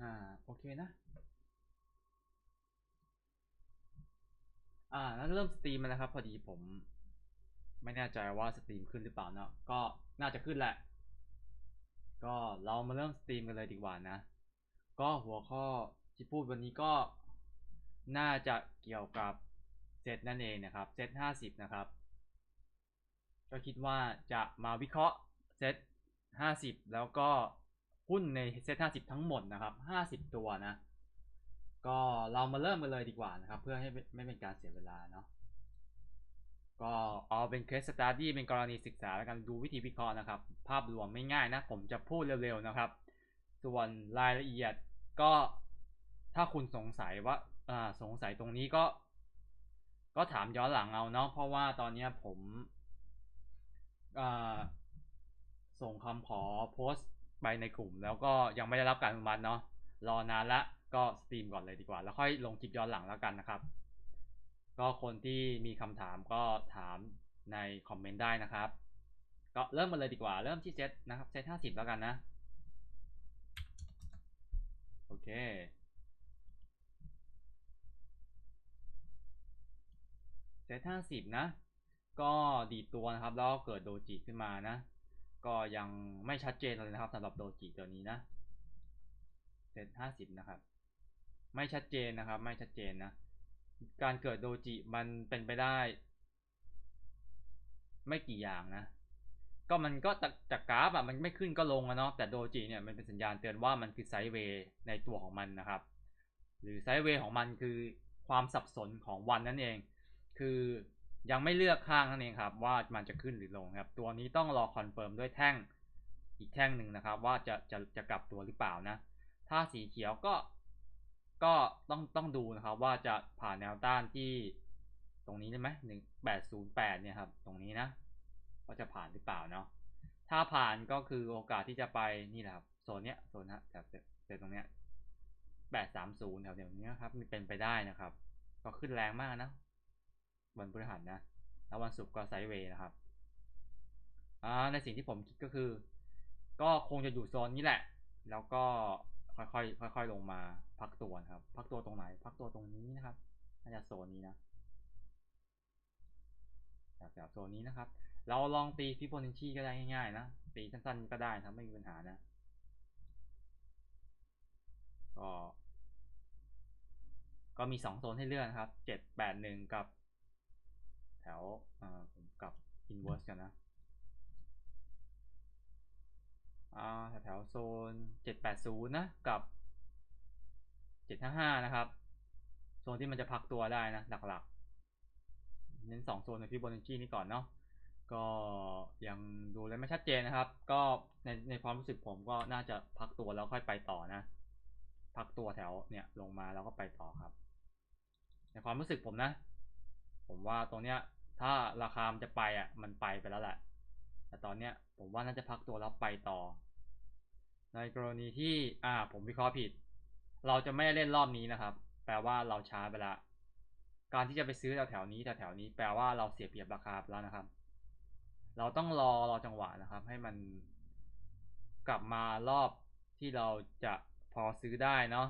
อ่า โอเคนะ อ่าแล้วเริ่มสตรีมมาแล้วครับ พอดีผม ไม่แน่ใจว่าสตรีมขึ้นหรือเปล่าเนาะก็น่าจะขึ้นแหละ ก็เรามาเริ่มสตรีมกันเลยดีกว่านะ ก็หัวข้อที่พูดวันนี้ก็น่าจะเกี่ยวกับเซตนั่นเองนะครับเซตห้าสิบนะครับ ก็คิดว่าจะมาวิเคราะห์เซตห้าสิบแล้วก็ หุ้นในเซตห้าสิบทั้งหมดนะครับห้าสิบตัวนะ ก็เรามาเริ่มกันเลยดีกว่านะครับ เพื่อให้ไม่เป็นการเสียเวลาเนาะก็เอาเป็นเคสสตาร์ดี้เป็นกรณีศึกษาแล้วกันดูวิธีวิเคราะห์นะครับ ภาพรวมไม่ง่ายนะ ผมจะพูดเร็วๆนะครับ ส่วนรายละเอียดก็ถ้าคุณสงสัยว่าอ่าสงสัยตรงนี้ก็ ก็ถามย้อนหลังเอาเนาะเพราะว่าตอนนี้ผมอ่าส่งคำขอโพสต์ ไปในกลุ่ม แล้วก็ยังไม่ได้รับการอนุมัติเนาะรอนานละก็สตรีมก่อนเลยดีกว่า แล้วค่อยลงคลิปย้อนหลังแล้วกันนะครับ ก็คนที่มีคำถามก็ถามในคอมเมนต์ได้นะครับ ก็เริ่มมาเลยดีกว่า เริ่มที่เซตนะครับเซตห้าสิบแล้วกันนะ โอเคเซตห้าสิบนะ ก็ดีตัวนะครับ แล้วเกิดโดจิขึ้นมานะ ก็ยังไม่ชัดเจนเลยนะครับสำหรับโดจิตัวนี้นะเซตห้าสิบนะครับ ไม่ชัดเจนนะครับ ไม่ชัดเจนนะ การเกิดโดจิมันเป็นไปได้ ไม่กี่อย่างนะ ก็มันก็จากกราฟอะมันไม่ขึ้นก็ลงอะเนาะแต่โดจิเนี่ยมันเป็นสัญญาณเตือนว่ามันคือไซด์เวย์ในตัวของมันนะครับ หรือไซด์เวย์ของมันคือความสับสนของวันนั่นเอง คือ ยังไม่เลือกข้างนั่นเองครับ ว่ามันจะขึ้นหรือลงครับ ตัวนี้ต้องรอคอนเฟิร์มด้วยแท่งอีกแท่งหนึ่งนะครับ ว่าจะจะจะกลับตัวหรือเปล่านะ ถ้าสีเขียวก็ก็ต้องต้องดูนะครับว่าจะผ่านแนวต้านที่ตรงนี้ได้ไหมหนึ่งแปดศูนย์แปดเนี่ยครับ ตรงนี้นะว่าจะผ่านหรือเปล่าเนาะถ้าผ่านก็คือโอกาสที่จะไปนี่แหละครับโซนเนี้ยโซนฮะแถวแถวตรงเนี้ยแปดสามศูนย์แถวเดี๋ยวนี้ครับมีเป็นไปได้นะครับ ก็ขึ้นแรงมากนะ วันพฤหัสนะ แล้ววันศุกร์ก็ไซด์เวย์นะครับอ่าในสิ่งที่ผมคิดก็คือ ก็คงจะอยู่โซนนี้แหละ แล้วก็ค่อยๆค่อยๆลงมาพักตัวนะครับ พักตัวตรงไหน พักตัวตรงนี้นะครับน่าจะโซนนี้นะแถวโซนนี้นะครับ เราลองตีฟิโบนัชชีก็ได้ง่ายๆนะตีสั้นๆก็ได้นะครับไม่มีปัญหานะ ก็ ก็มีสองโซนให้เลือกนะครับเจ็ดแปดหนึ่งกับ แถวอ่าผมกับ inverse กันนะอ่าแถวโซนเจ็ดแปดศูนย์นะ กับเจ็ดห้าห้านะครับ โซนที่มันจะพักตัวได้นะ หลักๆ เน้นสองโซนในฟิโบนัชชีนี่ก่อนเนาะก็ยังดูเลยไม่ชัดเจนนะครับ ก็ในในความรู้สึกผมก็น่าจะพักตัวแล้วค่อยไปต่อนะ พักตัวแถวเนี่ยลงมาแล้วก็ไปต่อครับ ในความรู้สึกผมนะ ผมว่าตรงเนี้ย ถ้าราคามันจะไปอะ มันไปไปแล้วแหละ แต่ตอนเนี้ยผมว่าน่าจะพักตัวแล้วไปต่อ ในกรณีที่อ่า ผมวิเคราะห์ผิด เราจะไม่เล่นรอบนี้นะครับ แปลว่าเราช้าไปละการที่จะไปซื้อแถวแถวนี้แถวแถวนี้แปลว่าเราเสียเปรียบราคาไปแล้วนะครับ เราต้องรอรอจังหวะนะครับ ให้มันกลับมารอบที่เราจะพอซื้อได้เนาะ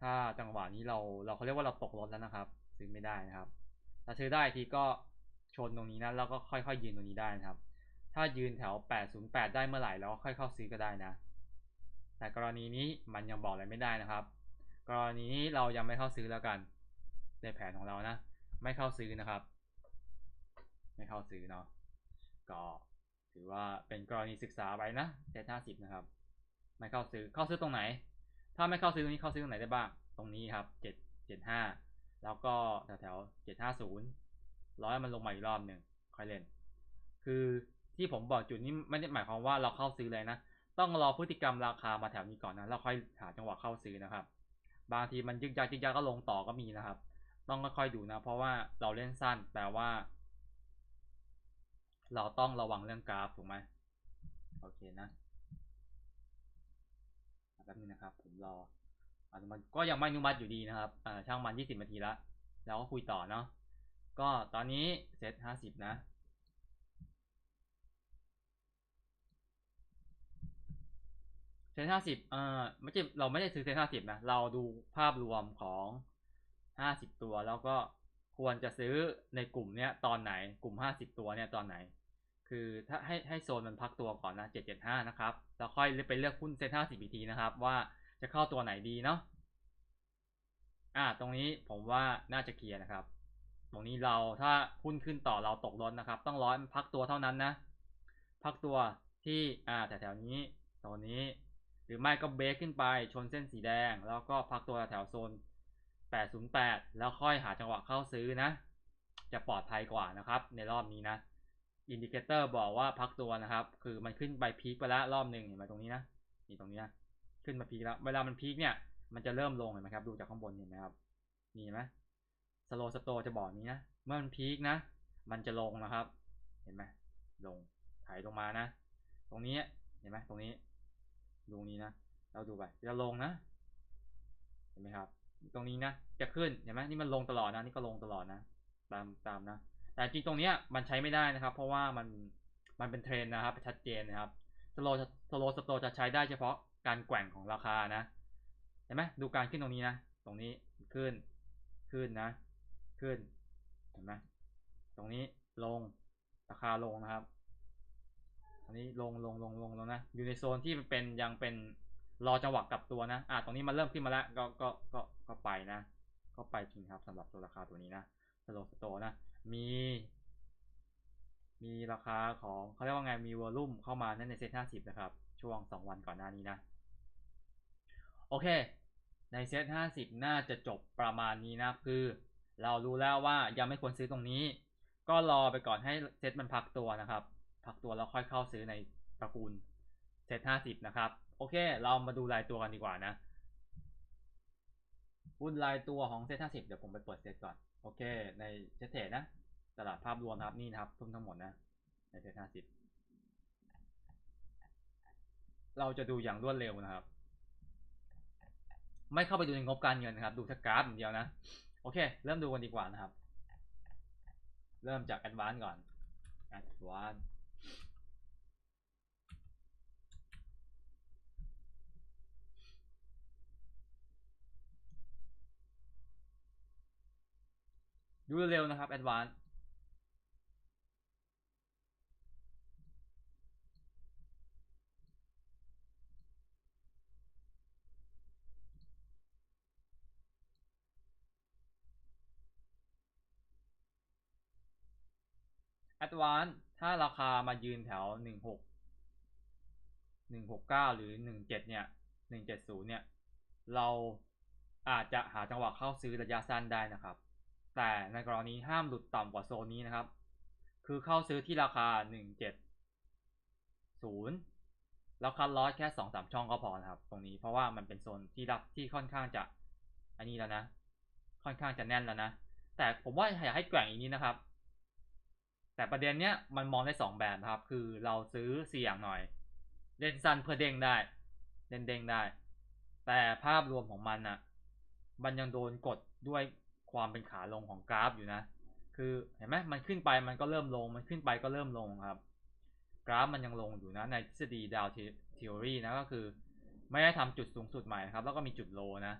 ถ้าจังหวะนี้เราเราเขาเรียกว่าเราตกรถแล้วนะครับ ซื้อไม่ได้นะครับ ถ้าซื้อได้ทีก็ชนตรงนี้นะแล้วก็ค่อยๆยืนตรงนี้ได้นะครับ ถ้ายืนแถว 808 ได้เมื่อไหร่แล้วค่อยเข้าซื้อก็ได้นะ แต่กรณีนี้มันยังบอกอะไรไม่ได้นะครับ กรณีนี้เรายังไม่เข้าซื้อแล้วกัน ในแผนของเรานะ ไม่เข้าซื้อนะครับ ไม่เข้าซื้อเนาะก็ถือว่าเป็นกรณีศึกษาไปนะเจ็ดห้าสิบนะครับ ไม่เข้าซื้อเข้าซื้อตรงไหน ถ้าไม่เข้าซื้อตรงนี้เข้าซื้อตรงไหนได้บ้างตรงนี้ครับเจ็ดเจ็ดห้า แล้วก็แถวแถวเจ็ดห้าศูนย์ร้อยมันลงมาอีกรอบหนึ่งค่อยเล่น คือที่ผมบอกจุดนี้ไม่ได้หมายความว่าเราเข้าซื้อเลยนะ ต้องรอพฤติกรรมราคามาแถวนี้ก่อนนะแล้วค่อยหาจังหวะเข้าซื้อนะครับ บางทีมันยึกยักยึกยักก็ลงต่อก็มีนะครับ ต้องค่อยๆดูนะ เพราะว่าเราเล่นสั้นแปลว่า เราต้องระวังเรื่องกราฟถูกไหมโอเคนะแป๊บนึงนะครับ ผมรอ อนุมัติก็ยังไม่อนุมัติอยู่ดีนะครับอ่าช่างมัน 20นาทีละแล้วก็คุยต่อเนาะก็ตอนนี้เซต50 นะเซนห้าสิบเอ่อไม่ใช่เราไม่ได้ซื้อเซ็นห้าสิบนะ เราดูภาพรวมของห้าสิบตัว แล้วก็ควรจะซื้อในกลุ่มเนี้ยตอนไหน กลุ่มห้าสิบตัวเนี่ยตอนไหน คือถ้าให้ให้โซนมันพักตัวก่อนนะเจ็ดเจ็ดห้านะครับ แล้วค่อยไปเลือกหุ้นเซ็นห้าสิบอีกทีนะครับว่า จะเข้าตัวไหนดีเนาะอ่า ตรงนี้ผมว่าน่าจะเคลียร์นะครับ ตรงนี้เราถ้าหุ้นขึ้นต่อเราตกล้นะครับ ต้องร้อยพักตัวเท่านั้นนะ พักตัวที่อ่าแถวๆนี้โซนนี้ หรือไม่ก็เบรกขึ้นไปชนเส้นสีแดง แล้วก็พักตัวแถวโซน 808 แล้วค่อยหาจังหวะเข้าซื้อนะ จะปลอดภัยกว่านะครับ ในรอบนี้นะ อินดิเคเตอร์บอกว่าพักตัวนะครับ คือมันขึ้นไปพีคไปแล้วรอบหนึ่งเห็นไหมตรงนี้นะนี่ตรงนี้นะ ขึ้นมาพีคแล้ว เวลามันพีคเนี่ย มันจะเริ่มลงเห็นไหมครับ ดูจากข้างบนเห็นไหมครับนี่ไหมสโลสโตจะบอกนี้นะ เมื่อมันพีคนะ มันจะลงนะครับ เห็นไหมลงไถลงมานะ ตรงนี้เห็นไหมตรงนี้ตรงนี้นะ เราดูไปจะลงนะ เห็นไหมครับ ตรงนี้นะ จะขึ้น เห็นไหมนี่มันลงตลอดนะ นี่ก็ลงตลอดนะ ตามตามนะ แต่จริงตรงนี้มันใช้ไม่ได้นะครับ เพราะว่ามัน มันเป็นเทรนนะครับ ชัดเจนนะครับ สโลสโลสโตจะใช้ได้เฉพาะ การแกว่งของราคานะเห็นไหมดูการขึ้นตรงนี้นะตรงนี้ขึ้นขึ้นนะ ขึ้นเห็นไหมตรงนี้ลงราคาลงนะครับอันนี้ลงลงลงลงแล้วนะอยู่ในโซนที่มันเป็นยังเป็นรอจังหวะกลับตัวนะ อ่า ตรงนี้มันเริ่มขึ้นมาแล้ว ก็ ก็ ก็ ก็ไปนะ ก็ไปจริงครับสำหรับตัวราคาตัวนี้นะสโลสโตนะ มี มีราคาของเขาเรียกว่าไง มีวอลลุ่มเข้ามานั่นในเซ็ตห้าสิบนะครับ ช่วงสองวันก่อนหน้านี้นะ โอเค ในเซต50 น่าจะจบประมาณนี้นะ คือ เรารู้แล้วว่ายังไม่ควรซื้อตรงนี้ ก็รอไปก่อนให้เซตมันพักตัวนะครับ พักตัวแล้วค่อยเข้าซื้อในตระกูลเซต50 นะครับ โอเค เรามาดูรายตัวกันดีกว่านะหุ้นรายตัวของเซต50 เดี๋ยวผมไปเปิดเซตก่อน โอเค ในเซตเทรดนะ ตลาดภาพรวมนะครับ นี่นะครับทุ่มทั้งหมดนะ ในเซต50 เราจะดูอย่างรวดเร็วนะครับ ไม่เข้าไปดูในงบการเงินนะครับ ดูแค่กราฟอย่างเดียวนะ โอเค เริ่มดูกันดีกว่านะครับ เริ่มจาก Advanced ก่อน Advanced ดูเร็วๆนะครับ Advanced แอดวานถ้าราคามายืนแถวหนึ่งหกหนึ่งหกเก้าหรือหนึ่งเจ็ดเนี่ยหนึ่งเจ็ดศูนย์เนี่ย เราอาจจะหาจังหวะเข้าซื้อระยะสั้นได้นะครับ แต่ในกรณีห้ามหลุดต่ำกว่าโซนนี้นะครับ คือเข้าซื้อที่ราคาหนึ่งเจ็ดศูนย์แล้วคัดลอสแค่สองสามช่องก็พอนะครับ ตรงนี้เพราะว่ามันเป็นโซนที่รับที่ค่อนข้างจะอันนี้แล้วนะ ค่อนข้างจะแน่นแล้วนะ แต่ผมว่าอยากให้แกว่งอีกนิดนะครับ แต่ประเด็นเนี้ยมันมองได้สองแบบนะครับ คือเราซื้อเสี่ยงหน่อย เล่นสั้นเพื่อเด้งได้เล่นเด้งได้ แต่ภาพรวมของมันน่ะมันยังโดนกดด้วยความเป็นขาลงของกราฟอยู่นะ คือเห็นไหมมันขึ้นไปมันก็เริ่มลง มันขึ้นไปก็เริ่มลงครับ กราฟมันยังลงอยู่นะในทฤษฎีดาวเทอรีนะก็คือไม่ได้ทำจุดสูงสุดใหม่นะครับ แล้วก็มีจุดโลนะ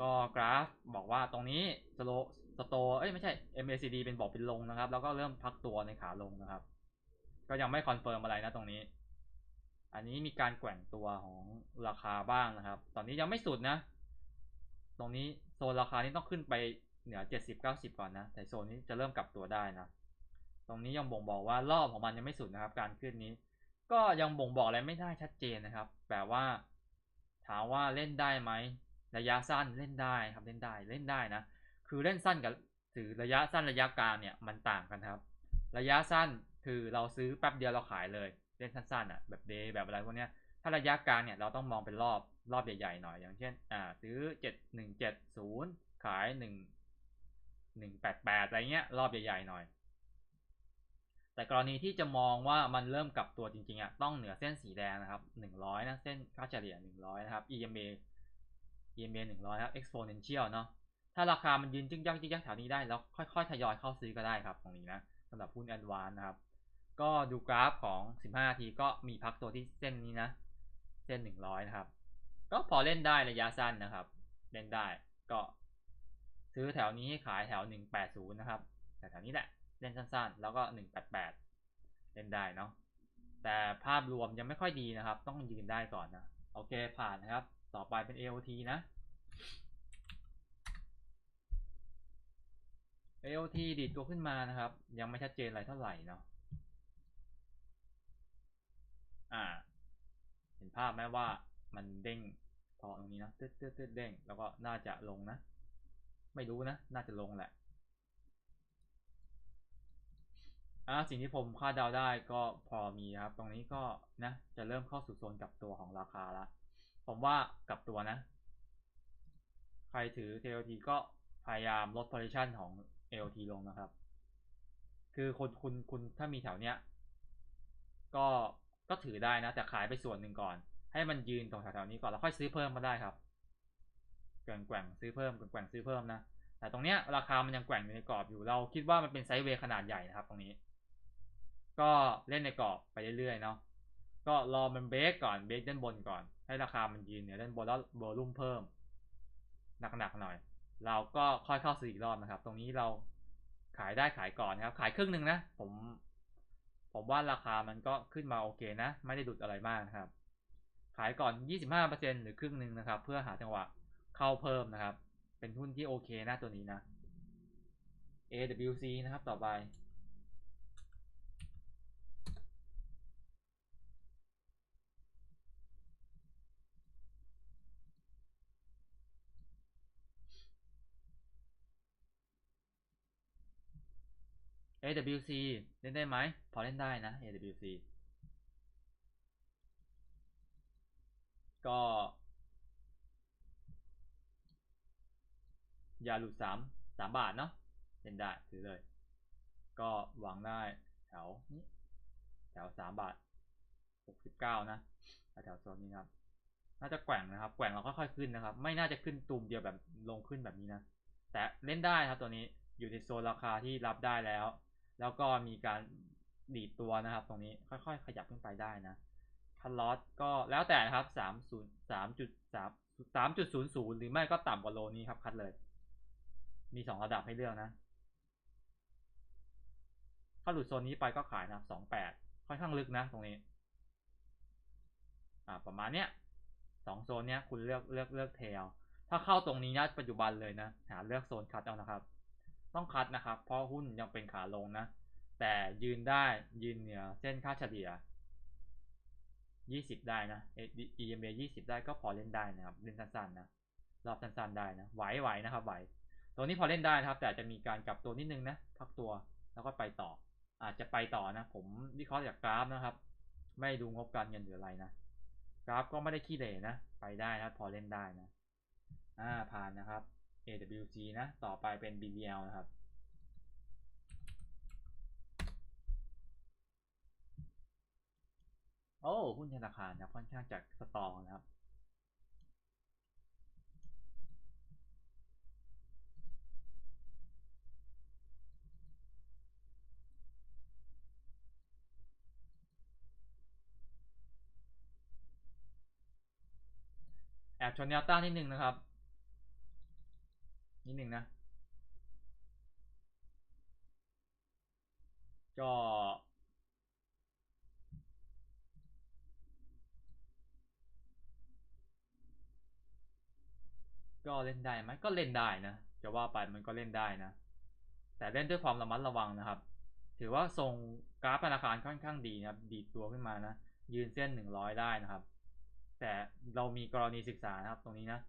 ก็กราฟบอกว่าตรงนี้สโล สโตเอ้ยไม่ใช่ MACD เป็นบอกเป็นลงนะครับ แล้วก็เริ่มพักตัวในขาลงนะครับ ก็ยังไม่คอนเฟิร์มอะไรนะตรงนี้ อันนี้มีการแกว่งตัวของราคาบ้างนะครับ ตอนนี้ยังไม่สุดนะ ตรงนี้โซนราคานี้ต้องขึ้นไปเหนือ 70 90 ก่อนนะ แต่โซนนี้จะเริ่มกลับตัวได้นะ ตรงนี้ยังบ่งบอกว่ารอบของมันยังไม่สุดนะครับ การขึ้นนี้ ก็ยังบ่งบอกอะไรไม่ได้ชัดเจนนะครับแบบว่าถามว่าเล่นได้ไหมระยะสั้นเล่นได้ครับเล่นได้เล่นได้นะ คือเล่นสั้นกับถือระยะสั้นระยะกลางเนี่ยมันต่างกันครับ ระยะสั้นคือเราซื้อแป๊บเดียวเราขายเลยเล่นสั้นๆอะแบบเดย์แบบอะไรพวกเนี้ยถ้าระยะกลางเนี่ยเราต้องมองเป็นรอบรอบใหญ่ๆหน่อยอย่างเช่นอ่าซื้อเจ็ดหนึ่งเจ็ดศูนย์ขายหนึ่งหนึ่งแปดแปดอะไรเงี้ยรอบใหญ่ๆหน่อย แต่กรณีที่จะมองว่ามันเริ่มกลับตัวจริงๆอะต้องเหนือเส้นสีแดงนะครับหนึ่งร้อยนะเส้นค่าเฉลี่ยหนึ่งร้อยนะครับ EMA EMA หนึ่งร้อยครับ exponential เนาะ ถ้าราคามันยืนจึ้งยักจึ้งยักแถวนี้ได้แล้วค่อยๆทยอยเข้าซื้อก็ได้ครับตรงนี้นะสำหรับหุ้น Advance นะครับ ก็ดูกราฟของ 15 นาทีก็มีพักตัวที่เส้นนี้นะ เส้นหนึ่งร้อยนะครับ ก็พอเล่นได้ระยะสั้นนะครับ เล่นได้ก็ซื้อแถวนี้ให้ขายแถวหนึ่งแปดศูนะครับแต่แถวนี้แหละเล่นสั้นๆ แล้วก็หนึ่งแปดแปดเล่นได้เนาะแต่ภาพรวมยังไม่ค่อยดีนะครับ ต้องยืนได้ก่อนนะ โอเคผ่านนะครับ ต่อไปเป็น AOT นะ AOT ดีดตัวขึ้นมานะครับ ยังไม่ชัดเจนอะไรเท่าไหร่เนาะอ่า เห็นภาพไหมว่ามันเด้งพอตรงนี้นะเตึ๊ดเตึ๊ดเด้งแล้วก็น่าจะลงนะ ไม่รู้นะ น่าจะลงแหละอ่าสิ่งที่ผมคาดเดาได้ก็พอมีครับ ตรงนี้ก็นะจะเริ่มเข้าสู่โซนกลับตัวของราคาละผมว่ากลับตัวนะ ใครถือ TLT ก็พยายามลด position ของ LT ลงนะครับ คือคุณคุณคุณถ้ามีแถวเนี้ย ก็ก็ถือได้นะ แต่ขายไปส่วนหนึ่งก่อน ให้มันยืนตรงแถวๆนี้ก่อนแล้วค่อยซื้อเพิ่มมาได้ครับแกว่งแกว่งซื้อเพิ่มแกว่งแกว่งซื้อเพิ่มนะแต่ตรงเนี้ยราคามันยังแกว่งอยู่ในกรอบอยู่เราคิดว่ามันเป็นไซด์เวย์ขนาดใหญ่นะครับ ตรงนี้ ก็เล่นในกรอบไปเรื่อยๆเนาะก็รอมันเบรกก่อนเบรกด้านบนก่อน ให้ราคามันยืนเหนือด้านบนแล้วโวลุ่มเพิ่มหนักๆหน่อย เราก็ค่อยเข้าซื้ออีกรอบนะครับ ตรงนี้เราขายได้ขายก่อนนะครับ ขายครึ่งหนึ่งนะ ผม ผมว่าราคามันก็ขึ้นมาโอเคนะ ไม่ได้ดุดอะไรมากนะครับ ขายก่อน 25%หรือครึ่งหนึ่งนะครับ เพื่อหาจังหวะเข้าเพิ่มนะครับ เป็นหุ้นที่โอเคนะตัวนี้นะ AWC นะครับต่อไป AWC เล่นได้ไหม พอเล่นได้นะ AWC ก็อย่าหลุดสามสามบาทเนาะเล่นได้ถือเลย ก็หวังได้แถวนี้แถวสามบาทหกสิบเก้านะแถวโซนนี้ครับน่าจะแกว่งนะครับ แกว่งเราค่อยๆขึ้นนะครับ ไม่น่าจะขึ้นตูมเดียวแบบลงขึ้นแบบนี้นะ แต่เล่นได้ครับตัวนี้ อยู่ในโซนราคาที่รับได้แล้ว แล้วก็มีการดีดตัวนะครับ ตรงนี้ค่อยๆ ขยับขึ้นไปได้นะคันลอสก็แล้วแต่นะครับสามศูนย์สามจุดสามสามจุดศูนย์ศูนย์หรือไม่ก็ต่ำกว่าโลนี้ครับ คัดเลย มีสองระดับให้เลือกนะถ้าหลุดโซนนี้ไปก็ขายนะครับสองแปดค่อนข้างลึกนะ ตรงนี้ อ่า ประมาณเนี้ยสองโซนเนี้ยคุณเลือกเลือกเลือกเทลถ้าเข้าตรงนี้นะปัจจุบันเลยนะ หาเลือกโซนคัดเอานะครับ ต้องคัดนะครับ เพราะหุ้นยังเป็นขาลงนะ แต่ยืนได้ยืนเหนือเส้นค่าเฉลี่ย 20 ได้นะ EMA 20 ได้ก็พอเล่นได้นะครับ เล่นสั้นๆนะ รอบสั้นๆได้นะ ไหวไหวนะครับ ไหว ตัวนี้พอเล่นได้นะครับ แต่จะมีการกลับตัวนิดนึงนะ พักตัวแล้วก็ไปต่อ อาจจะไปต่อนะ ผมวิเคราะห์จากกราฟนะครับ ไม่ดูงบการเงินหรืออะไรนะ กราฟก็ไม่ได้ขี้เหร่นะ ไปได้นะ พอเล่นได้นะ อ่า ผ่านนะครับ AWG นะ ต่อไปเป็น BBL นะครับ โอ้หุ้นธนาคารนะค่อนข้างจะสตองนะครับแอบชนแนวต้านนิดนึงนะครับ นิดหนึ่งนะก็ก็เล่นได้ไหมก็เล่นได้นะ จะว่าไปมันก็เล่นได้นะ แต่เล่นด้วยความระมัดระวังนะครับ ถือว่าทรงกราฟธนาคารค่อนข้างดีนะครับ ดีดตัวขึ้นมานะ ยืนเส้นหนึ่งร้อยได้นะครับ แต่เรามีกรณีศึกษานะครับตรงนี้นะ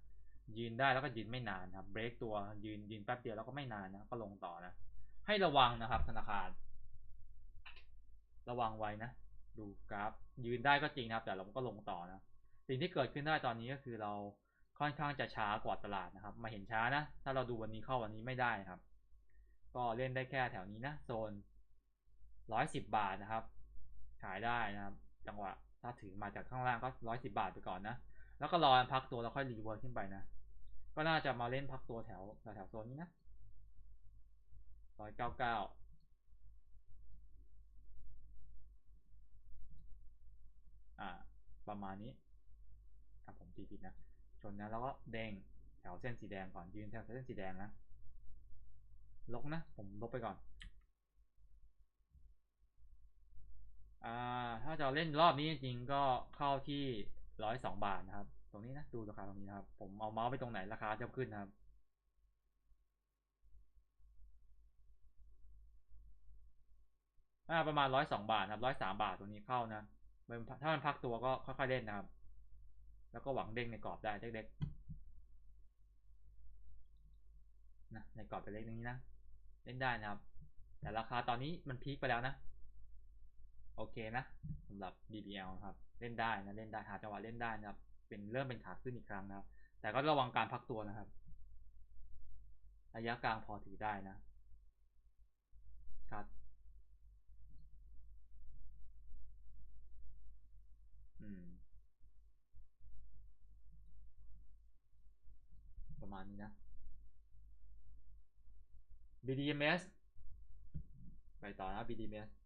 ยืนได้แล้วก็ยืนไม่นานครับเบรกตัวยืนยืนแป๊บเดียวแล้วก็ไม่นานนะก็ลงต่อนะ ให้ระวังนะครับ ธนาคาร ระวังไว้นะ ดูกราฟ ยืนได้ก็จริงนะครับ แต่เราก็ลงต่อนะสิ่งที่เกิดขึ้นได้ตอนนี้ก็คือเราค่อนข้างจะช้ากว่าตลาดนะครับ มาเห็นช้านะ ถ้าเราดูวันนี้เข้าวันนี้ไม่ได้ครับ ก็เล่นได้แค่แถวนี้นะโซนร้อยสิบบาทนะครับ ขายได้นะครับ จังหวะถ้าถือมาจากข้างล่างก็ร้อยสิบาทไปก่อนนะ แล้วก็รอพักตัวแล้วค่อยรีเวิร์สขึ้นไปนะ ก็น่าจะมาเล่นพักตัวแถวแถวโซนนี้นะร้อยเก้าเก้าอ่า ประมาณนี้ครับผมตีผิดนะ ชนนะแล้วก็เด้งแถวเส้นสีแดงก่อนยืนแถวเส้นสีแดงนะลบนะ ผมลบไปก่อน อ่า ถ้าจะเล่นรอบนี้จริงๆก็เข้าที่ ร้อยสองบาทนะครับ ตรงนี้นะดูราคาตรงนี้นะครับ ผมเอาเมาส์ไปตรงไหนราคาจะขึ้นนะครับ อ่าประมาณร้อยสองบาทนะครับร้อยสามบาทตรงนี้เข้านะถ้ามันพักตัวก็ค่อยๆเล่นนะครับ แล้วก็หวังเด้งในกรอบได้เล็กๆนะในกรอบเป็นเล็กนี้นะเล่นได้นะครับ แต่ราคาตอนนี้มันพีคไปแล้วนะ โอเคนะสำหรับ BBL นะครับ เล่นได้นะเล่นได้หาจังหวะเล่นได้นะครับ เป็นเริ่มเป็นขาขึ้นอีกครั้งนะครับ แต่ก็ระวังการพักตัวนะครับระยะกลางพอถือได้นะครับอืม ประมาณนี้นะ BDMS ไปต่อนะ BDMS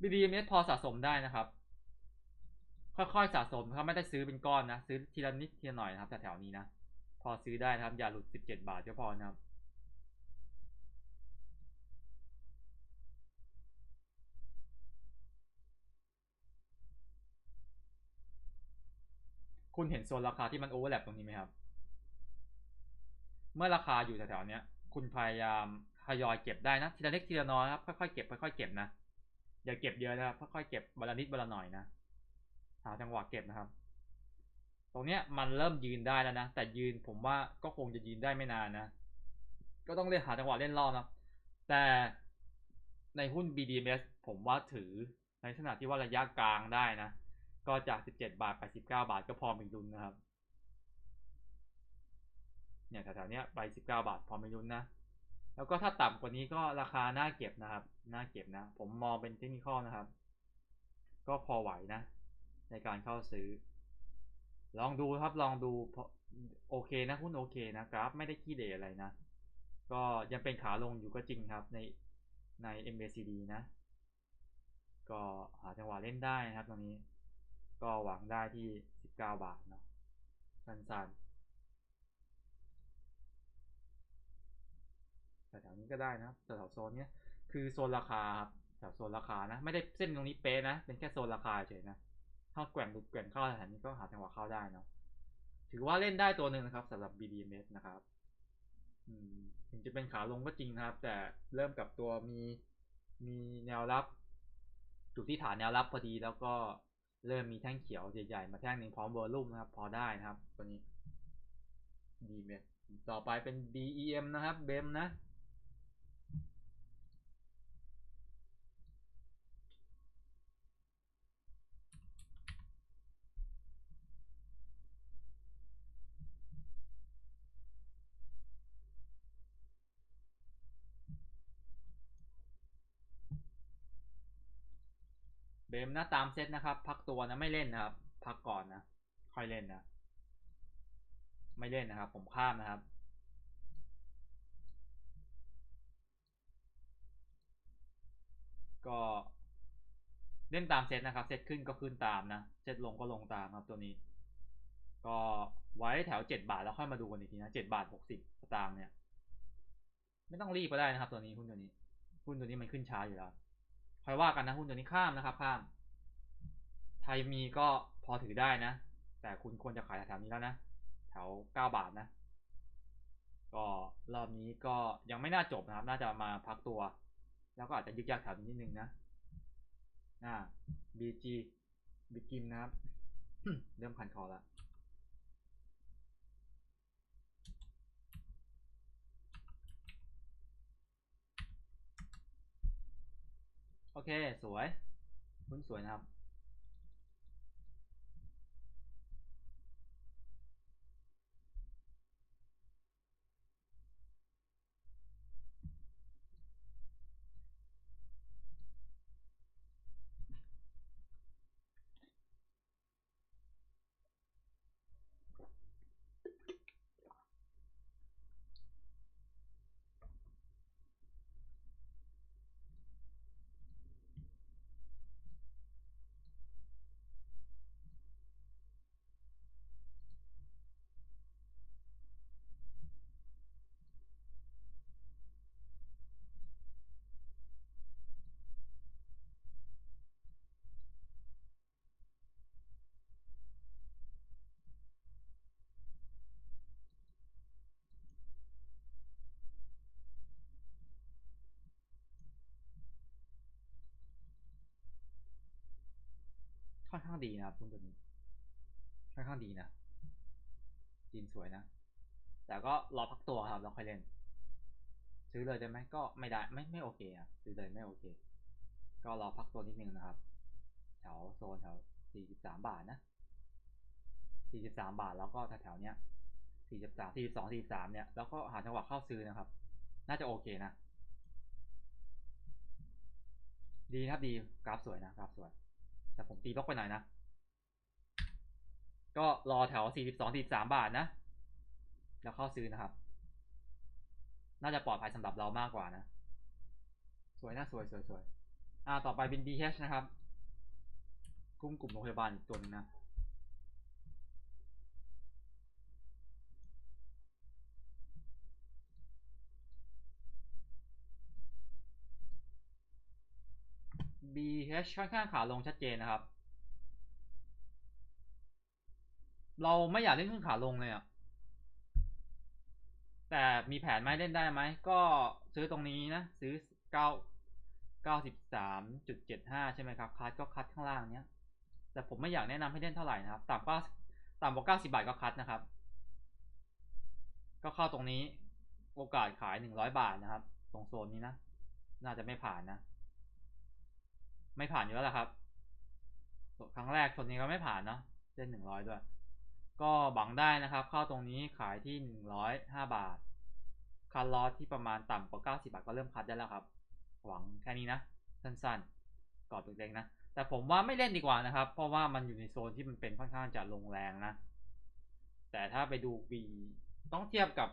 บีดีเมพอสะสมได้นะครับ ค่อยๆสะสมครับไม่ได้ซื้อเป็นก้อนนะ ซื้อทีละนิดทีละหน่อยนะครับแถวๆนี้นะ พอซื้อได้นะครับ อย่าหลุด 17 บาทก็พอนะครับคุณเห็นโซนราคาที่มันโอเวอร์แลปตรงนี้ไหมครับ เมื่อราคาอยู่แถวๆนี้คุณพยายามทยอยเก็บได้นะ ทีละเล็กทีละน้อยครับ ค่อยๆเก็บค่อยๆเก็บนะ อย่าเก็บเยอะนะครับค่อยๆเก็บบละนิดบละหน่อยนะหาจังหวะเก็บนะครับ ตรงเนี้ยมันเริ่มยืนได้แล้วนะแต่ยืนผมว่าก็คงจะยืนได้ไม่นานนะก็ต้องเล่นหาจังหวะเล่นรอบนะแต่ในหุ้น BDMs ผมว่าถือในขณะที่ว่าระยะกลางได้นะ ก็จาก 17 บาทไป 19 บาทก็พอมีลุ้นนะครับ เนี่ยแถวๆเนี้ยไป 19 บาทพอมีลุ้นนะ แล้วก็ถ้าต่ำกว่านี้ก็ราคาน่าเก็บนะครับ น่าเก็บนะ ผมมองเป็นเทคนิคนะครับ ก็พอไหวนะ ในการเข้าซื้อ ลองดูครับลองดูโอเคนะหุ้นโอเคนะกราฟไม่ได้ขี้เดอะไรนะ ก็ยังเป็นขาลงอยู่ก็จริงครับในใน MACD นะ ก็หาจังหวะเล่นได้นะครับตรงนี้ ก็หวังได้ที่ 19 บาทเนาะสั้นๆ แถวๆนี้ก็ได้นะครับแถวโซนนี้คือโซนราคาครับแถวโซนราคานะ ไม่ได้เส้นตรงนี้เป๊ะนะ เป็นแค่โซนราคาเฉยนะ ถ้าแกว่งหลุดแกว่งเข้าแถวนี้ก็หาจังหวะเข้าได้เนาะถือว่าเล่นได้ตัวหนึ่งนะครับสำหรับ BDMs นะครับถึงจะเป็นขาลงก็จริงนะครับ แต่เริ่มกับตัวมีมีแนวรับจุดที่ฐานแนวรับพอดีแล้วก็เริ่มมีแท่งเขียวใหญ่ๆมาแท่งหนึ่งพร้อมเวอลลุ่มนะครับ พอได้นะครับ ตัวนี้ BMS ต่อไปเป็น BEM นะครับ BEM นะ มนะตามเซตนะครับ พักตัวนะไม่เล่นนะครับ พักก่อนนะค่อยเล่นนะ ไม่เล่นนะครับ ผมข้ามนะครับ ก็เล่นตามเซตนะครับ เซตขึ้นก็ขึ้นตามนะ เซตลงก็ลงตามครับตัวนี้ ก็ไว้แถวเจ็ดบาทแล้วค่อยมาดูกันอีกทีนะเจ็ดบาทหกสิบตางค์เนี่ย ไม่ต้องรีบก็ได้นะครับ ตัวนี้หุ้นตัวนี้หุ้นตัวนี้มันขึ้นช้าอยู่แล้ว ค่อยว่ากันนะหุ้นตัวนี้ข้ามนะครับ ข้าม ไทยมีก็พอถือได้นะ แต่คุณควรจะขายแถวนี้แล้วนะ แถวเก้าบาทนะ ก็รอบนี้ก็ยังไม่น่าจบนะครับ น่าจะมาพักตัว แล้วก็อาจจะยึกยักแถวนี้นิดนึงนะอ่า BG บิกิมนะครับ เริ่มพันคอแล้ว โอเค สวย คุณสวยนะครับ ข้างดีนะครับหุ้นตัวนี้ค่อนข้างดีนะจีนสวยนะ แต่ก็รอพักตัวครับแล้วค่อยเล่น ซื้อเลยได้ไหมก็ไม่ได้ไม่ไม่โอเคครับซื้อเลยไม่โอเค ก็รอพักตัวนิดนึงนะครับแถวโซนแถว43 บาทนะ 43 บาทแล้วก็แถวๆเนี้ย43 42 43เนี่ยแล้วก็หาจังหวะเข้าซื้อนะครับ น่าจะโอเคนะ ดีครับดีกราฟสวยนะกราฟสวย แต่ผมตีบล็อกไปหน่อยนะ ก็รอแถว 42 43 บาทนะ แล้วเข้าซื้อนะครับ น่าจะปลอดภัยสำหรับเรามากกว่านะ สวยนะสวยสวยสวยอ่า ต่อไปเป็น BH นะครับ กลุ่มกลุ่มโรงพยาบาลอีกตัวหนึงนะ BH ค่อนข้างขาลงชัดเจนนะครับ เราไม่อยากเล่นขึ้นขาลงเลยอะแต่มีแผนไหมเล่นได้ไหม ก็ซื้อตรงนี้นะ ซื้อเก้าเก้าสิบสามจุดเจ็ดห้าใช่ไหมครับ คัดก็คัดข้างล่างเนี้ย แต่ผมไม่อยากแนะนำให้เล่นเท่าไหร่นะครับ ต่ำก็ต่ำกว่าเก้าสิบาทก็คัดนะครับ ก็เข้าตรงนี้ โอกาสขายหนึ่งร้อยบาทนะครับ ตรงโซนนี้นะ น่าจะไม่ผ่านนะ ไม่ผ่านอยู่แล้วละครับ ครั้งแรกชนนี้ก็ไม่ผ่านเนาะเส้นหนึ่งร้อยด้วย ก็บังได้นะครับ เข้าตรงนี้ขายที่หนึ่งร้อยห้าบาท คันลอสที่ประมาณต่ำกว่าเก้าสิบาทก็เริ่มคัดได้แล้วครับ หวังแค่นี้นะ สั้นๆกรอบเล็กๆนะ แต่ผมว่าไม่เล่นดีกว่านะครับ เพราะว่ามันอยู่ในโซนที่มันเป็นค่อนข้างจะลงแรงนะ แต่ถ้าไปดูบีต้องเทียบกับ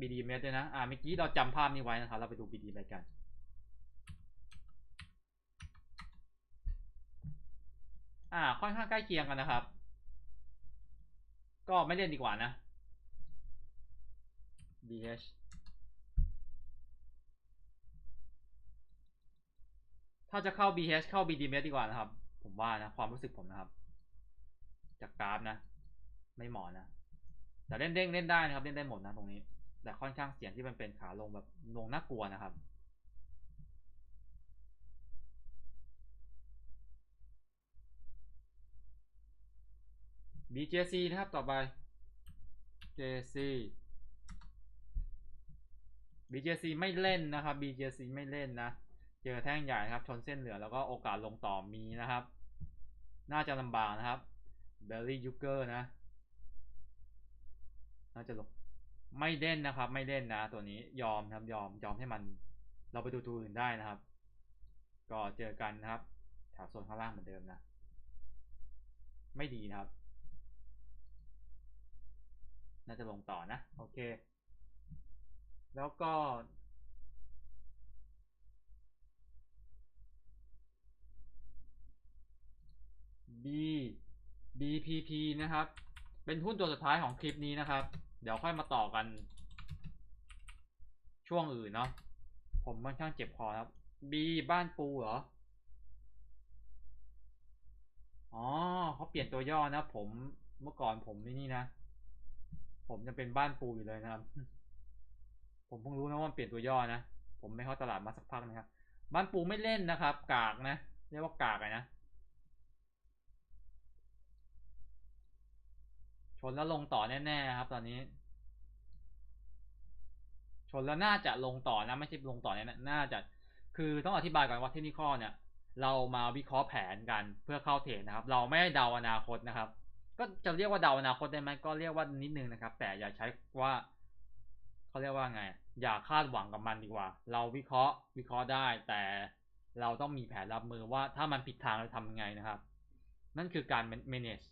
BD เมด้วยนะ อ่า เมื่อกี้เราจำภาพนี้ไว้นะครับ เราไปดู BD ไปกัน อ่า ค่อนข้างใกล้เคียงกันนะครับ ก็ไม่เล่นดีกว่านะ BH ถ้าจะเข้า BH เข้า BD เมดีกว่านะครับ ผมว่านะ ความรู้สึกผมนะครับ จากกราฟนะ ไม่เหมาะนะ แต่เล่นเด้งเล่นได้นะครับ เล่นได้หมดนะตรงนี้ แต่ค่อนข้างเสี่ยงที่มันเป็นขาลงแบบลงน่ากลัวนะครับ BJC นะครับต่อไป JC BJC ไม่เล่นนะครับ BJC ไม่เล่นนะ เจอแท่งใหญ่ครับ ชนเส้นเหลือแล้วก็โอกาสลงต่อมีนะครับ น่าจะลำบากนะครับ Belly y u g e r นะ น่าจะลง ไม่เล่นนะครับ ไม่เล่นนะ ตัวนี้ยอมครับยอมยอมให้มัน เราไปดูตัวอื่นได้นะครับ ก็เจอกันนะครับแถวโซนข้างล่างเหมือนเดิมนะ ไม่ดีนะครับ น่าจะลงต่อนะ โอเค แล้วก็ B BPP นะครับ เป็นหุ้นตัวสุดท้ายของคลิปนี้นะครับ เดี๋ยวค่อยมาต่อกัน ช่วงอื่นเนาะ ผมค่อนข้างเจ็บคอครับ B บ้านปูเหรอ อ๋อเขาเปลี่ยนตัวย่อนะ ผมเมื่อก่อนผมนี่นี่นะ ผมจะเป็นบ้านปูอยู่เลยนะครับ ผมเพิ่งรู้นะว่ามันเปลี่ยนตัวย่อนะ ผมไม่เข้าตลาดมาสักพักนะครับ บ้านปูไม่เล่นนะครับ กากนะ เรียกว่ากากนะ ชนแล้วลงต่อแน่ๆครับ ตอนนี้ ชนแล้วน่าจะลงต่อนะ ไม่ใช่ลงต่อแน่ๆน่าจะ คือต้องอธิบายก่อนว่าเทคนิคเนี่ย เรามาวิเคราะห์แผนกันเพื่อเข้าเทรดนะครับ เราไม่ได้เดาอนาคตนะครับ ก็จะเรียกว่าเดาอนาคตได้ไหมก็เรียกว่านิดนึงนะครับ แต่อย่าใช้ว่าเขาเรียกว่าไง อย่าคาดหวังกับมันดีกว่า เราวิเคราะห์วิเคราะห์ได้ แต่เราต้องมีแผนรับมือว่าถ้ามันผิดทางเราทำยังไงนะครับ นั่นคือการ manage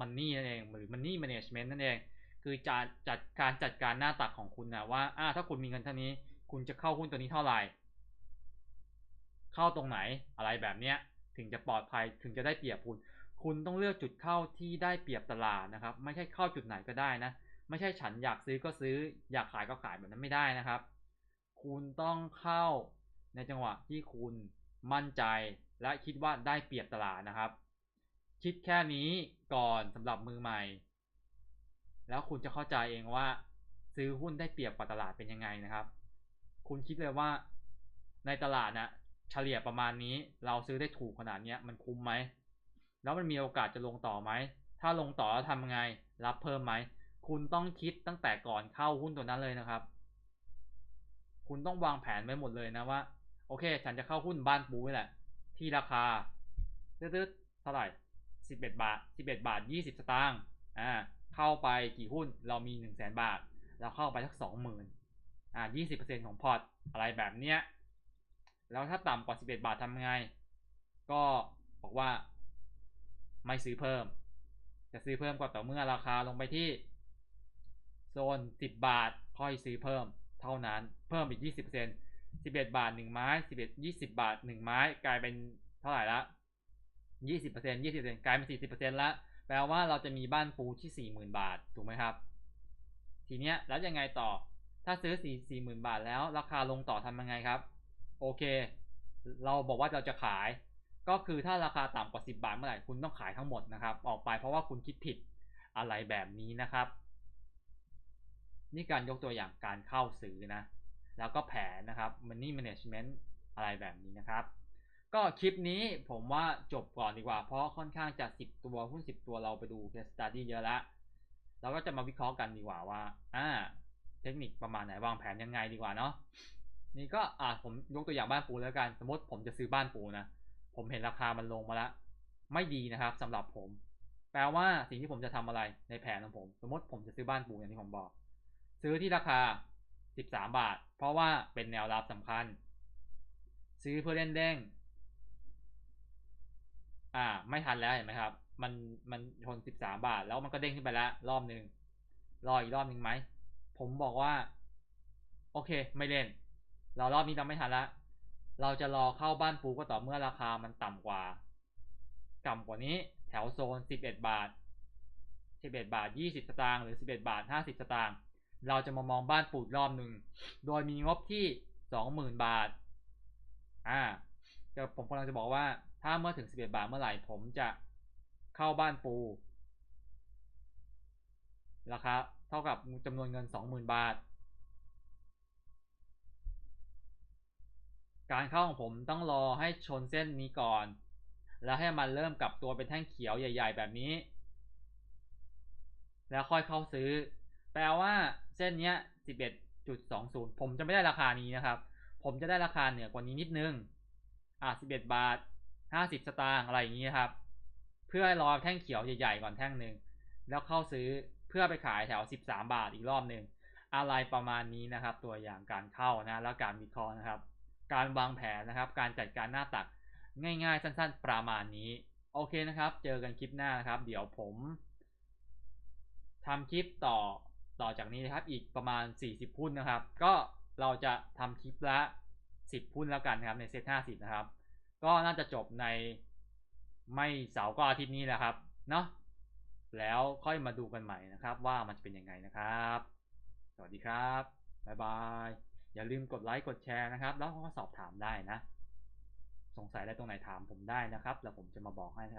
money นั่นเองหรือ money management นั่นเอง คือจัดจัดการจัดการหน้าตักของคุณนะว่าอ่าถ้าคุณมีเงินเท่านี้ คุณจะเข้าหุ้นตัวนี้เท่าไหร่ เข้าตรงไหนอะไรแบบเนี้ยถึงจะปลอดภัยถึงจะได้เปรียบคุณ คุณต้องเลือกจุดเข้าที่ได้เปรียบตลาดนะครับ ไม่ใช่เข้าจุดไหนก็ได้นะ ไม่ใช่ฉันอยากซื้อก็ซื้อ อยากขายก็ขายแบบนั้นไม่ได้นะครับ คุณต้องเข้าในจังหวะที่คุณมั่นใจและคิดว่าได้เปรียบตลาดนะครับ คิดแค่นี้ก่อนสำหรับมือใหม่ แล้วคุณจะเข้าใจเองว่า ซื้อหุ้นได้เปรียบกว่าตลาดเป็นยังไงนะครับ คุณคิดเลยว่าในตลาดนะเฉลี่ยประมาณนี้เราซื้อได้ถูกขนาดนี้มันคุ้มไหม แล้วมันมีโอกาสจะลงต่อไหม ถ้าลงต่อแล้วทำไง รับเพิ่มไหม คุณต้องคิดตั้งแต่ก่อนเข้าหุ้นตัวนั้นเลยนะครับ คุณต้องวางแผนไว้หมดเลยนะว่า โอเค ฉันจะเข้าหุ้นบ้านปูนี่แหละ ที่ราคาตืดๆเท่าไหร่สิบเอ็ดบาทสิบเอ็ดบาทยี่สิบสตางค์อ่า เข้าไปกี่หุ้น เรามีหนึ่งแสนบาท เราเข้าไปสักสองหมื่นอ่ายี่สิบเปอร์เซ็นของพอร์ต อะไรแบบเนี้ย แล้วถ้าต่ำกว่าสิบเอ็ดบาททำไง ก็บอกว่า ไม่ซื้อเพิ่ม จะซื้อเพิ่มก็ต่อเมื่อราคาลงไปที่โซนสิบาทค่อยซื้อเพิ่มเท่านั้นเพิ่มอีกยี่สิบาทหนึ่งไม้สิบเอ็ดยี่สิบาทหนึ่งไม้ กลายเป็นเท่าไหร่ละยี่สิบเปอร์เซ็นยี่สิบเปอร์เซ็นกลายเป็นสี่สิบเปอร์เซ็นละ แปลว่าเราจะมีบ้านปูที่สี่หมื่นบาท ถูกไหมครับ ทีเนี้ยแล้วยังไงต่อ ถ้าซื้อสี่สี่หมื่นบาทแล้ว ราคาลงต่อทำยังไงครับ โอเค เราบอกว่าเราจะขาย ก็คือถ้าราคาต่ำกว่า 10 บาทเมื่อไหร่คุณต้องขายทั้งหมดนะครับ ออกไปเพราะว่าคุณคิดผิดอะไรแบบนี้นะครับ นี่การยกตัวอย่างการเข้าซื้อนะ แล้วก็แผนนะครับ money management อะไรแบบนี้นะครับ ก็คลิปนี้ผมว่าจบก่อนดีกว่า เพราะค่อนข้างจะ 10 ตัวหุ้น 10 ตัวเราไปดู case study เยอะแล้วเราก็จะมาวิเคราะห์กันดีกว่าว่าอ่าเทคนิคประมาณไหนวางแผนยังไงดีกว่าเนาะนี่ก็อ่าผมยกตัวอย่างบ้านปูแล้วกัน สมมติผมจะซื้อบ้านปูนะ ผมเห็นราคามันลงมาแล้วไม่ดีนะครับสำหรับผม แปลว่าสิ่งที่ผมจะทำอะไรในแผนของผม สมมติผมจะซื้อบ้านปูอย่างที่ผมบอก ซื้อที่ราคา 13 บาท เพราะว่าเป็นแนวรับสำคัญ ซื้อเพื่อเล่นเด้งอ่า ไม่ทันแล้วเห็นไหมครับ มันมันชน 13 บาท แล้วมันก็เด้งขึ้นไปแล้วรอบหนึ่งรออีกรอบหนึ่งไหมผมบอกว่า โอเค ไม่เล่น เรารอบนี้เราไม่ทันละ เราจะรอเข้าบ้านปูก็ต่อเมื่อราคามันต่ำกว่า ต่ำกว่านี้แถวโซน 11 บาท 11 บาท 20 สตางค์หรือ 11 บาท 50 สตางค์เราจะมามองบ้านปูรอบหนึ่ง โดยมีงบที่ 20,000 บาท อ่าจะผมกำลังจะบอกว่า ถ้าเมื่อถึง 11 บาทเมื่อไหร่ ผมจะเข้าบ้านปู ราคาเท่ากับจำนวนเงิน 20,000 บาท การเข้าของผมต้องรอให้ชนเส้นนี้ก่อน แล้วให้มันเริ่มกลับตัวเป็นแท่งเขียวใหญ่ ๆ แบบนี้ แล้วค่อยเข้าซื้อ แปลว่าเส้นเนี้ย 11.20 ผมจะไม่ได้ราคานี้นะครับ ผมจะได้ราคาเหนือกว่านี้นิดนึง อะ 11 บาท 50 สตางค์อะไรอย่างนี้ครับ เพื่อรอแท่งเขียวใหญ่ๆก่อนแท่งหนึ่ง แล้วเข้าซื้อเพื่อไปขายแถว 13 บาทอีกรอบหนึ่งอะไรประมาณนี้นะครับ ตัวอย่างการเข้านะ แล้วการวิเคราะห์นะครับ การวางแผนนะครับ การจัดการหน้าตักง่ายๆ สั้นๆ ประมาณนี้ โอเคนะครับ เจอกันคลิปหน้านะครับ เดี๋ยวผมทำคลิปต่อต่อจากนี้นะครับ อีกประมาณ 40หุ้นนะครับ ก็เราจะทำคลิปละ 10หุ้นแล้วกันนะครับในเซต50 นะครับ ก็น่าจะจบในไม่เสาร์ก็อาทิตย์นี้แหละครับเนาะแล้วค่อยมาดูกันใหม่นะครับ ว่ามันจะเป็นยังไงนะครับ สวัสดีครับ บ๊ายบาย อย่าลืมกดไลค์กดแชร์นะครับ แล้วก็สอบถามได้นะ สงสัยอะไรตรงไหนถามผมได้นะครับ แล้วผมจะมาบอกให้